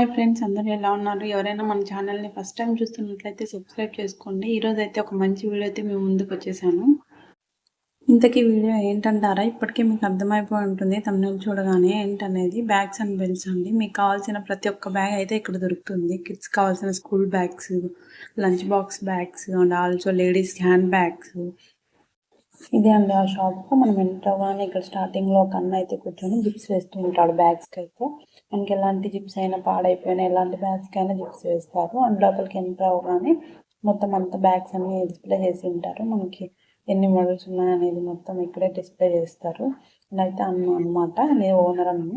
Hi friends అందరూ ఎలా ఉన్నారు? ఎవరైనా మన ఛానల్ని ఫస్ట్ టైం చూస్తున్నట్లయితే సబ్స్క్రైబ్ చేసుకోండి. ఈరోజు అయితే ఒక మంచి వీడియో అయితే మేము ముందుకు వచ్చేసాను ఇంతకీ వీడియో ఏంటంటారా? ఇప్పటికే మీకు అర్థమైపోయి ఉంటుంది తమిళ చూడగానే ఏంటనేది బ్యాగ్స్ అండ్ బెల్ట్స్ అండి. మీకు కావాల్సిన ప్రతి ఒక్క బ్యాగ్ అయితే ఇక్కడ దొరుకుతుంది. కిడ్స్ కావాల్సిన school bags lunch box bags and also ladies hand bags ఇదే అండి ఆ షాప్ మనం ఎంటర్ కానీ ఇక్కడ స్టార్టింగ్లో ఒక అన్న అయితే కూర్చొని గిఫ్ట్స్ వేస్తూ ఉంటాడు బ్యాగ్స్కి అయితే. మనకి ఎలాంటి జిప్స్ అయినా పాడైపోయినా ఎలాంటి బ్యాగ్స్కి అయినా జిప్స్ వేస్తారు. అండ్ లోపలికి ఎంటర్ అవగానే మొత్తం అంతా బ్యాగ్స్ అన్ని డిస్ప్లే చేసి ఉంటారు. మనకి ఎన్ని మోడల్స్ ఉన్నాయనేది మొత్తం ఇక్కడే డిస్ప్లే చేస్తారు. అయితే అన్న అనమాట నేను ఓనర్ అన్న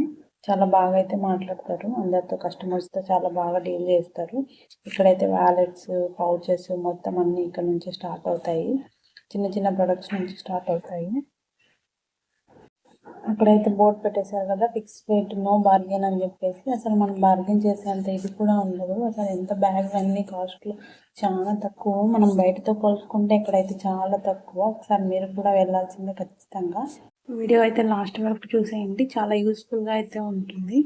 చాలా బాగా అయితే మాట్లాడతారు. అందరితో కస్టమర్స్తో చాలా బాగా డీల్ చేస్తారు. ఇక్కడైతే వ్యాలెట్స్ పౌచెస్ మొత్తం అన్నీ ఇక్కడ నుంచి స్టార్ట్ అవుతాయి. చిన్న చిన్న ప్రొడక్ట్స్ నుంచి స్టార్ట్ అవుతాయి. అక్కడైతే బోర్డు పెట్టేశారు కదా ఫిక్స్ రేట్ నో బార్గెన్ అని చెప్పేసి. అసలు మనం బార్గెన్ చేసేంత ఇది కూడా ఉండదు. అసలు ఎంత బ్యాగ్ అన్ని కాస్ట్లు చాలా తక్కువ. మనం బయటతో పోల్చుకుంటే ఇక్కడైతే చాలా తక్కువ. ఒకసారి మీరు కూడా వెళ్ళాల్సిందే ఖచ్చితంగా. వీడియో అయితే లాస్ట్ వరకు చూసేయండి. చాలా యూస్ఫుల్గా అయితే ఉంటుంది.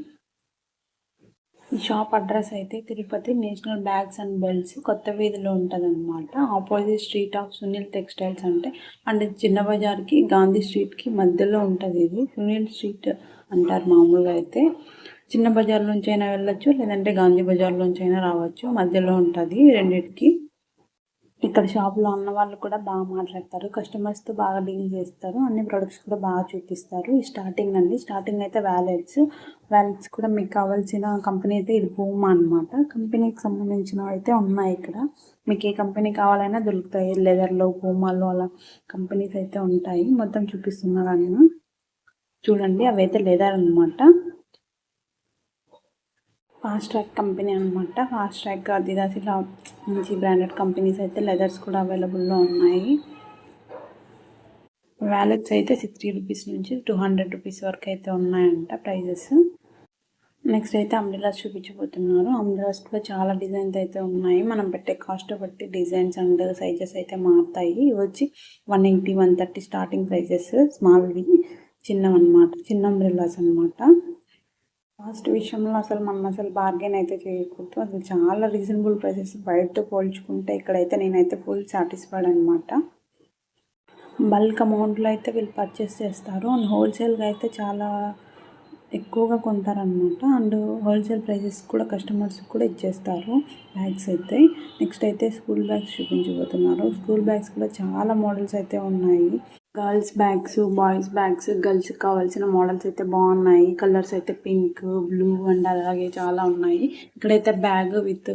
ఈ షాప్ అడ్రస్ అయితే Tirupati national bags and belts కొత్త వీధిలో ఉంటుంది అనమాట opposite street of Sunil textiles అంటే అండ్ చిన్న బజార్కి గాంధీ స్ట్రీట్కి మధ్యలో ఉంటుంది ఇది. సునీల్ స్ట్రీట్ అంటారు మామూలుగా అయితే. చిన్న బజార్ నుంచి అయినా వెళ్ళొచ్చు లేదంటే గాంధీ బజార్ నుంచి అయినా రావచ్చు. మధ్యలో ఉంటుంది రెండింటికి. ఇక్కడ షాప్లో ఉన్న వాళ్ళు కూడా బాగా మాట్లాడతారు. కస్టమర్స్తో బాగా డీల్ చేస్తారు. అన్ని ప్రొడక్ట్స్ కూడా బాగా చూపిస్తారు. ఈ స్టార్టింగ్ అండి స్టార్టింగ్ అయితే వ్యాలెట్స్ వ్యాలెట్స్ కూడా మీకు కావాల్సిన కంపెనీ అయితే ఇది పూమా అనమాట కంపెనీకి సంబంధించినవి అయితే ఉన్నాయి ఇక్కడ. మీకు ఏ కంపెనీ కావాలైనా దొరుకుతాయి. లెదర్లో పూమాలో అలా కంపెనీస్ అయితే ఉంటాయి. మొత్తం చూపిస్తున్నారా నేను. చూడండి అవి అయితే లెదర్ అనమాట ఫాస్ట్ ట్రాక్ కంపెనీ అనమాట ఫాస్ట్ ట్రాక్ అదిదాస్ ఇలా మంచి బ్రాండెడ్ కంపెనీస్ అయితే లెదర్స్ కూడా అవైలబుల్లో ఉన్నాయి. వ్యాలెట్స్ అయితే సిక్స్టీ రూపీస్ నుంచి టూ హండ్రెడ్ రూపీస్ వరకు అయితే ఉన్నాయంట ప్రైజెస్ నెక్స్ట్ అయితే అంబ్రిలాస్ చూపించబోతున్నారు. అంబ్రిలాస్ కూడా చాలా డిజైన్స్ అయితే ఉన్నాయి. మనం పెట్టే కాస్ట్ బట్టి డిజైన్స్ అండ్ సైజెస్ అయితే మారుతాయి. వచ్చి one eighty one thirty starting prices స్మాల్వి చిన్నవన్నమాట చిన్న అంబ్రిల్లాస్ అనమాట కాస్ట్ విషయంలో అసలు మనం అసలు బార్గెన్ అయితే చేయకూడదు. అసలు చాలా రీజనబుల్ ప్రైసెస్ బయటతో పోల్చుకుంటే ఇక్కడైతే నేనైతే ఫుల్ సాటిస్ఫైడ్ అనమాట బల్క్ అమౌంట్లో అయితే వీళ్ళు పర్చేస్ చేస్తారు. అండ్ హోల్సేల్గా అయితే చాలా ఎక్కువగా కొంటారనమాట అండ్ హోల్సేల్ ప్రైజెస్ కూడా కస్టమర్స్ కూడా ఇచ్చేస్తారు బ్యాగ్స్ అయితే. నెక్స్ట్ అయితే స్కూల్ బ్యాగ్స్ చూపించబోతున్నారు. స్కూల్ బ్యాగ్స్ కూడా చాలా మోడల్స్ అయితే ఉన్నాయి. Girls bags boys bags girls కావాల్సిన మోడల్స్ అయితే బాగున్నాయి. కలర్స్ అయితే పింక్ బ్లూ అండ్ అలాగే చాలా ఉన్నాయి. ఇక్కడైతే bag with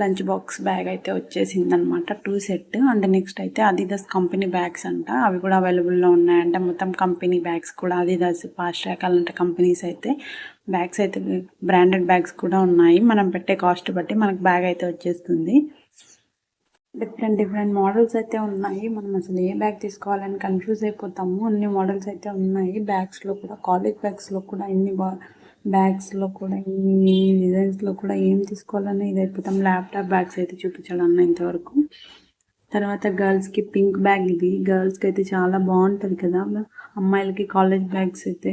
lunch box bag అయితే వచ్చేసింది అనమాట టూ సెట్. అండ్ నెక్స్ట్ అయితే అదిదాస్ కంపెనీ బ్యాగ్స్ అంట. అవి కూడా అవైలబుల్లో ఉన్నాయంట మొత్తం కంపెనీ బ్యాగ్స్ కూడా అదిదాస్ ఫాస్ట్ ట్రాక్ అలాంటి కంపెనీస్ అయితే బ్యాగ్స్ అయితే బ్రాండెడ్ బ్యాగ్స్ కూడా ఉన్నాయి. మనం పెట్టే కాస్ట్ బట్టి మనకు బ్యాగ్ అయితే వచ్చేస్తుంది. డిఫరెంట్ డిఫరెంట్ మోడల్స్ అయితే ఉన్నాయి. మనం అసలు ఏ బ్యాగ్ తీసుకోవాలని కన్ఫ్యూజ్ అయిపోతాము. అన్ని మోడల్స్ అయితే ఉన్నాయి. బ్యాగ్స్లో కూడా కాలేజ్ బ్యాగ్స్లో కూడా ఎన్ని బ్యాగ్స్లో కూడా ఇన్ని డిజైన్స్లో కూడా ఏం తీసుకోవాలని ఇది అయిపోతాం. ల్యాప్టాప్ బ్యాగ్స్ అయితే చూపించాలన్న ఇంతవరకు. తర్వాత గర్ల్స్కి పింక్ బ్యాగ్ ఇది. గర్ల్స్కి అయితే చాలా బాగుంటుంది కదా. అమ్మాయిలకి కాలేజ్ బ్యాగ్స్ అయితే.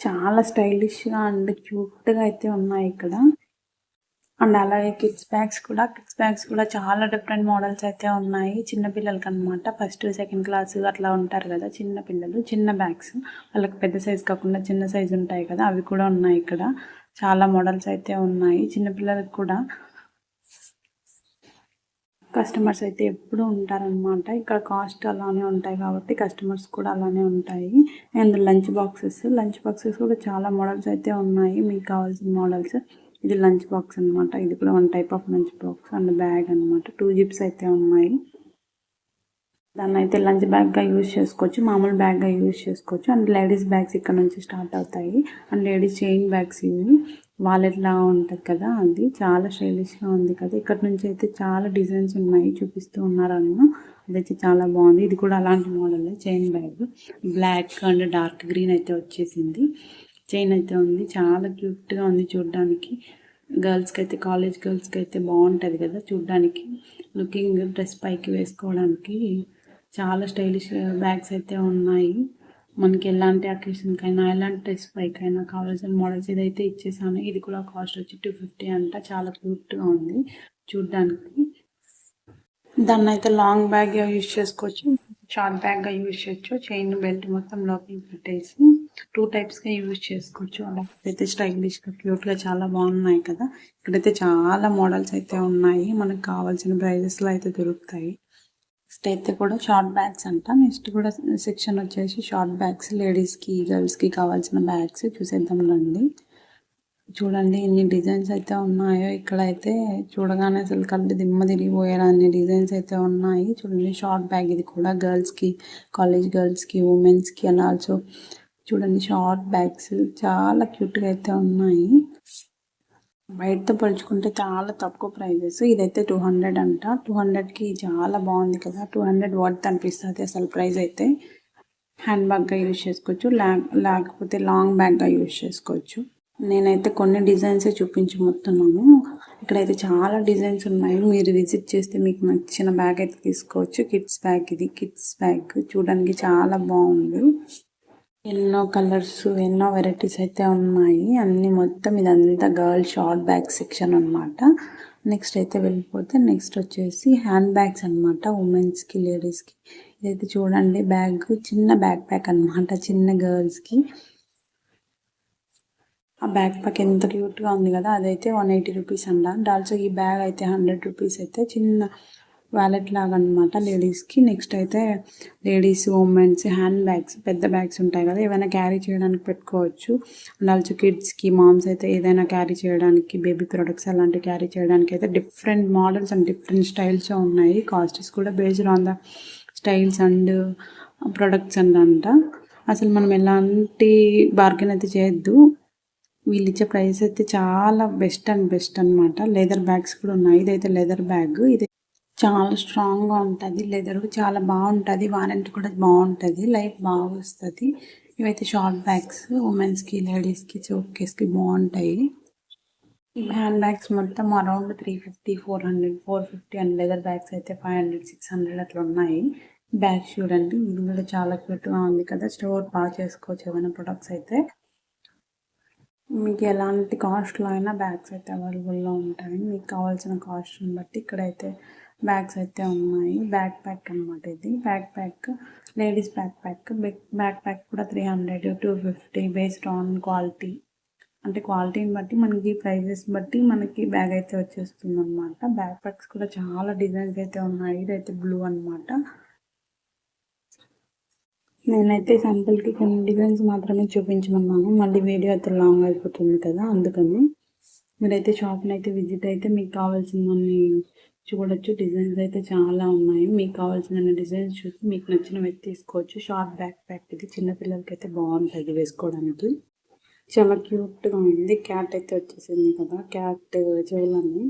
చాలా స్టైలిష్గా అండ్ క్యూట్గా అయితే ఉన్నాయి ఇక్కడ. అండ్ అలాగే కిడ్స్ బ్యాగ్స్ కూడా. కిడ్స్ బ్యాగ్స్ కూడా చాలా డిఫరెంట్ మోడల్స్ అయితే ఉన్నాయి. చిన్న పిల్లలకి అనమాట ఫస్ట్ సెకండ్ క్లాస్ అట్లా ఉంటారు కదా చిన్న పిల్లలు చిన్న బ్యాగ్స్ వాళ్ళకి పెద్ద సైజ్ కాకుండా చిన్న సైజు ఉంటాయి కదా అవి కూడా ఉన్నాయి ఇక్కడ. చాలా మోడల్స్ అయితే ఉన్నాయి. చిన్న పిల్లలకు కూడా కస్టమర్స్ అయితే ఎప్పుడు ఉంటారనమాట ఇక్కడ కాస్ట్ అలానే ఉంటాయి కాబట్టి కస్టమర్స్ కూడా అలానే ఉంటాయి. And lunch boxes lunch boxes కూడా చాలా మోడల్స్ అయితే ఉన్నాయి. మీకు కావాల్సిన మోడల్స్ ఇది లంచ్ బాక్స్ అనమాట ఇది కూడా one type of lunch box and bag అనమాట టూ జిప్స్ అయితే ఉన్నాయి. దాన్ని అయితే లంచ్ బ్యాగ్గా యూజ్ చేసుకోవచ్చు మామూలు బ్యాగ్గా యూజ్ చేసుకోవచ్చు. అండ్ లేడీస్ బ్యాగ్స్ ఇక్కడ నుంచి స్టార్ట్ అవుతాయి. అండ్ లేడీస్ చైన్ బ్యాగ్స్ ఇవి. వాలెట్లా ఉంటుంది కదా అది. చాలా స్టైలిష్గా ఉంది కదా. ఇక్కడ నుంచి అయితే చాలా డిజైన్స్ ఉన్నాయి. చూపిస్తూ ఉన్నారు అన్న. అదైతే చాలా బాగుంది. ఇది కూడా అలాంటి model. Chain bag. Black and dark green అయితే వచ్చేసింది. చైన్ అయితే ఉంది. చాలా క్యూట్గా ఉంది చూడడానికి. గర్ల్స్కి అయితే కాలేజ్ గర్ల్స్కి అయితే బాగుంటుంది కదా చూడడానికి. లుకింగ్ డ్రెస్ పైకి వేసుకోవడానికి చాలా స్టైలిష్ బ్యాగ్స్ అయితే ఉన్నాయి. మనకి ఎలాంటి అకేషన్కైనా ఎలాంటి డ్రెస్ పైకైనా కావాల్సిన మోడల్స్ ఇదైతే ఇచ్చేసాను ఇది కూడా కాస్ట్ వచ్చి టూ ఫిఫ్టీ అంట. చాలా క్యూట్గా ఉంది చూడ్డానికి. దాన్ని అయితే లాంగ్ బ్యాగ్గా యూజ్ చేసుకోవచ్చు షార్ట్ బ్యాగ్గా యూజ్ చేయొచ్చు. చైన్ బెల్ట్ మొత్తం లోపలికి పెట్టేసి టూ టైప్స్గా యూజ్ చేసుకోవచ్చు. అలాగే స్టైలిష్గా క్యూట్గా చాలా బాగున్నాయి కదా. ఇక్కడైతే చాలా మోడల్స్ అయితే ఉన్నాయి. మనకు కావాల్సిన ప్రైజెస్లో అయితే దొరుకుతాయి. నెక్స్ట్ అయితే కూడా షార్ట్ బ్యాగ్స్ అంట. నెక్స్ట్ కూడా సెక్షన్ వచ్చేసి షార్ట్ బ్యాగ్స్ లేడీస్కి గర్ల్స్కి కావాల్సిన బ్యాగ్స్ చూసేద్దాం రండి. చూడండి ఎన్ని డిజైన్స్ అయితే ఉన్నాయో. ఇక్కడైతే చూడగానే అసలు కళ్ళు దిమ్మ తిరిగిపోయేలా అన్ని డిజైన్స్ అయితే ఉన్నాయి. చూడండి షార్ట్ బ్యాగ్ ఇది కూడా గర్ల్స్కి కాలేజ్ గర్ల్స్కి ఉమెన్స్కి అండ్ ఆల్సో చూడండి షార్ట్ బ్యాగ్స్ చాలా క్యూట్గా అయితే ఉన్నాయి. బయటతో పోల్చుకుంటే చాలా తక్కువ ప్రైజెస్. ఇదైతే టూ హండ్రెడ్ అంట. టూ హండ్రెడ్కి చాలా బాగుంది కదా. టూ హండ్రెడ్ వర్త్ అనిపిస్తుంది అసలు ప్రైస్ అయితే. హ్యాండ్ బ్యాగ్గా యూజ్ చేసుకోవచ్చు. లేకపోతే లాంగ్ బ్యాగ్గా యూజ్ చేసుకోవచ్చు. నేనైతే కొన్ని డిజైన్సే చూపించబోతున్నాను. ఇక్కడైతే చాలా డిజైన్స్ ఉన్నాయి. మీరు విజిట్ చేస్తే మీకు నచ్చిన బ్యాగ్ అయితే తీసుకోవచ్చు. కిడ్స్ బ్యాగ్ ఇది. కిడ్స్ బ్యాగ్ చూడడానికి చాలా బాగుంది. ఎన్నో కలర్స్ ఎన్నో వెరైటీస్ అయితే ఉన్నాయి. అన్ని మొత్తం ఇదంతా గర్ల్ షార్ట్ బ్యాగ్ సెక్షన్ అనమాట నెక్స్ట్ అయితే వెళ్ళిపోతే నెక్స్ట్ వచ్చేసి హ్యాండ్ బ్యాగ్స్ అనమాట ఉమెన్స్కి లేడీస్కి ఇదైతే చూడండి బ్యాగ్ చిన్న బ్యాగ్ ప్యాక్ అనమాట చిన్న గర్ల్స్కి ఆ బ్యాగ్ ప్యాక్ ఎంత క్యూట్గా ఉంది కదా అదైతే వన్ ఎయిటీ రూపీస్ అంట. ఆల్సో ఈ బ్యాగ్ అయితే హండ్రెడ్ రూపీస్ అయితే చిన్న వ్యాలెట్ లాగా అనమాట లేడీస్కి. నెక్స్ట్ అయితే లేడీస్ ఉమెన్స్ హ్యాండ్ బ్యాగ్స్ పెద్ద బ్యాగ్స్ ఉంటాయి కదా ఏమైనా క్యారీ చేయడానికి పెట్టుకోవచ్చు. అండ్ ఆల్సో కిడ్స్కి మామ్స్ అయితే ఏదైనా క్యారీ చేయడానికి బేబీ ప్రొడక్ట్స్ అలాంటివి క్యారీ చేయడానికి అయితే different models and different styles ఉన్నాయి. కాస్ట్స్ కూడా based on the styles and products and అంట అసలు మనం ఎలాంటి బార్గెన్ అయితే చేయొద్దు. వీళ్ళు ఇచ్చే ప్రైస్ అయితే చాలా బెస్ట్ అండ్ బెస్ట్ అనమాట లెదర్ బ్యాగ్స్ కూడా ఉన్నాయి. ఇదైతే లెదర్ బ్యాగ్. ఇది చాలా స్ట్రాంగ్గా ఉంటుంది. లెదర్ చాలా బాగుంటుంది. వారంటీ కూడా బాగుంటుంది. లైఫ్ బాగా వస్తుంది. ఇవైతే షార్ట్ బ్యాగ్స్ ఉమెన్స్కి లేడీస్కి చోకేస్కి బాగుంటాయి. ఈ హ్యాండ్ బ్యాగ్స్ మొత్తం around three fifty four hundred four fifty and leather bags అయితే ఫైవ్ హండ్రెడ్ సిక్స్ హండ్రెడ్ అట్లా ఉన్నాయి. బ్యాగ్స్ చూడండి. ఇది కూడా చాలా క్యూట్గా ఉంది కదా. స్టోర్ బాగా చేసుకోవచ్చు ఏమైనా ప్రొడక్ట్స్ అయితే. మీకు ఎలాంటి కాస్ట్లో అయినా బ్యాగ్స్ అయితే అవైలబుల్లో ఉంటాయి. మీకు కావాల్సిన కాస్ట్ని బట్టి ఇక్కడైతే బ్యాగ్స్ అయితే ఉన్నాయి. బ్యాక్ ప్యాక్ అనమాట ఇది. Backpack ladies backpack. Back pack కూడా three hundred two fifty based on quality అంటే క్వాలిటీని బట్టి మనకి ప్రైజెస్ బట్టి మనకి బ్యాగ్ అయితే వచ్చేస్తుంది అనమాట బ్యాక్ ప్యాక్స్ కూడా చాలా డిజైన్స్ అయితే ఉన్నాయి. ఇదైతే బ్లూ అనమాట నేనైతే శాంపుల్కి కొన్ని డిజైన్స్ మాత్రమే చూపించమన్నాను. మళ్ళీ వీడియో అయితే లాంగ్ అయిపోతుంది కదా అందుకని. మీరైతే షాప్ని అయితే విజిట్ అయితే మీకు కావాల్సినవన్నీ చూడొచ్చు. డిజైన్స్ అయితే చాలా ఉన్నాయి. మీకు కావాల్సిన డిజైన్స్ చూసి మీకు నచ్చినవి తీసుకోవచ్చు. షార్ట్ బ్యాక్ ప్యాక్ ఇది చిన్నపిల్లలకి అయితే బాగుంటుంది వేసుకోవడానికి. చాలా క్యూట్గా ఉంది. క్యాట్ అయితే వచ్చేసింది కదా. క్యాట్ చెవులని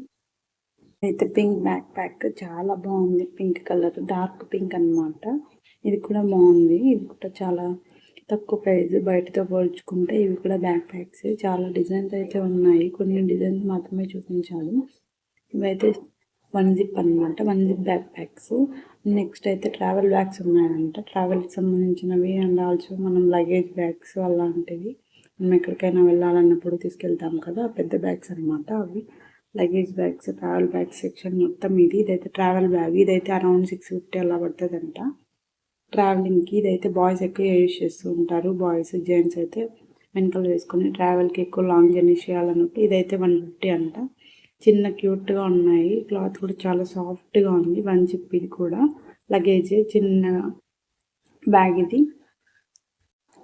అయితే పింక్ బ్యాక్ ప్యాక్ చాలా బాగుంది. పింక్ కలర్ డార్క్ పింక్ అనమాట ఇది కూడా బాగుంది. ఇది కూడా చాలా తక్కువ ప్రైస్ బయటతో పోల్చుకుంటే ఇవి కూడా బ్యాక్ ప్యాక్స్. చాలా డిజైన్స్ అయితే ఉన్నాయి. కొన్ని డిజైన్స్ మాత్రమే చూపించాలి. ఇవైతే వన్ జిప్ అనమాట one zip backpacks. Next అయితే ట్రావెల్ బ్యాగ్స్ ఉన్నాయంట. ట్రావెల్కి సంబంధించినవి అండ్ ఆల్సో మనం లగేజ్ బ్యాగ్స్ అలాంటివి. మనం ఎక్కడికైనా వెళ్ళాలన్నప్పుడు తీసుకెళ్తాం కదా పెద్ద బ్యాగ్స్ అనమాట అవి. Luggage bags travel bags section మొత్తం ఇది. ఇదైతే ట్రావెల్ బ్యాగ్. ఇదైతే అరౌండ్ సిక్స్ ఫిఫ్టీ అలా పడుతుందంట. ట్రావెలింగ్కి ఇదైతే బాయ్స్ ఎక్కువ యూజ్ చేస్తూ ఉంటారు. బాయ్స్ జెంట్స్ అయితే వెనకాల వేసుకొని ట్రావెల్కి ఎక్కువ లాంగ్ జర్నీ చేయాలన్నప్పుడు ఇదైతే వన్ ఫిఫ్టీ అంట. చిన్న క్యూట్గా ఉన్నాయి. క్లాత్ కూడా చాలా సాఫ్ట్గా ఉంది. వన్ చిప్ ఇది కూడా. లగేజ్ చిన్న బ్యాగ్ ఇది.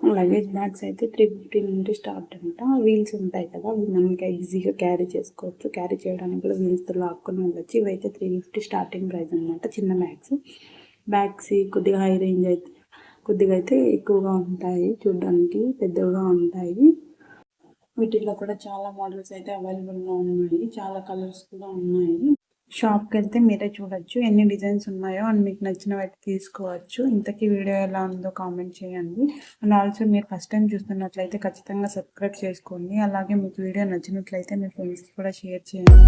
లగేజ్ బ్యాగ్స్ అయితే త్రీ ఫిఫ్టీ నుండి స్టార్ట్ అంట. వీల్స్ ఉంటాయి కదా మనకి ఈజీగా క్యారీ చేసుకోవచ్చు. క్యారీ చేయడానికి కూడా వీల్స్తో లాక్కొని వెళ్ళచ్చు ఇవైతే త్రీ ఫిఫ్టీ స్టార్టింగ్ ప్రైస్ అనమాట చిన్న బ్యాగ్స్. బ్యాగ్స్ కొద్దిగా హై రేంజ్ అయితే కొద్దిగా అయితే ఎక్కువగా ఉంటాయి చూడడానికి పెద్దగా ఉంటాయి. వీటిలో కూడా చాలా మోడల్స్ అయితే అవైలబుల్గా ఉన్నాయి. చాలా కలర్స్ కూడా ఉన్నాయి. షాప్కి వెళ్తే మీరే చూడొచ్చు. ఎన్ని డిజైన్స్ ఉన్నాయో అండ్ మీకు నచ్చినవి తీసుకోవచ్చు. ఇంతకీ వీడియో ఎలా ఉందో కామెంట్ చేయండి. అండ్ ఆల్సో మీరు ఫస్ట్ టైం చూస్తున్నట్లయితే ఖచ్చితంగా సబ్స్క్రైబ్ చేసుకోండి. అలాగే మీకు వీడియో నచ్చినట్లయితే మీ ఫ్రెండ్స్కి కూడా షేర్ చేయండి.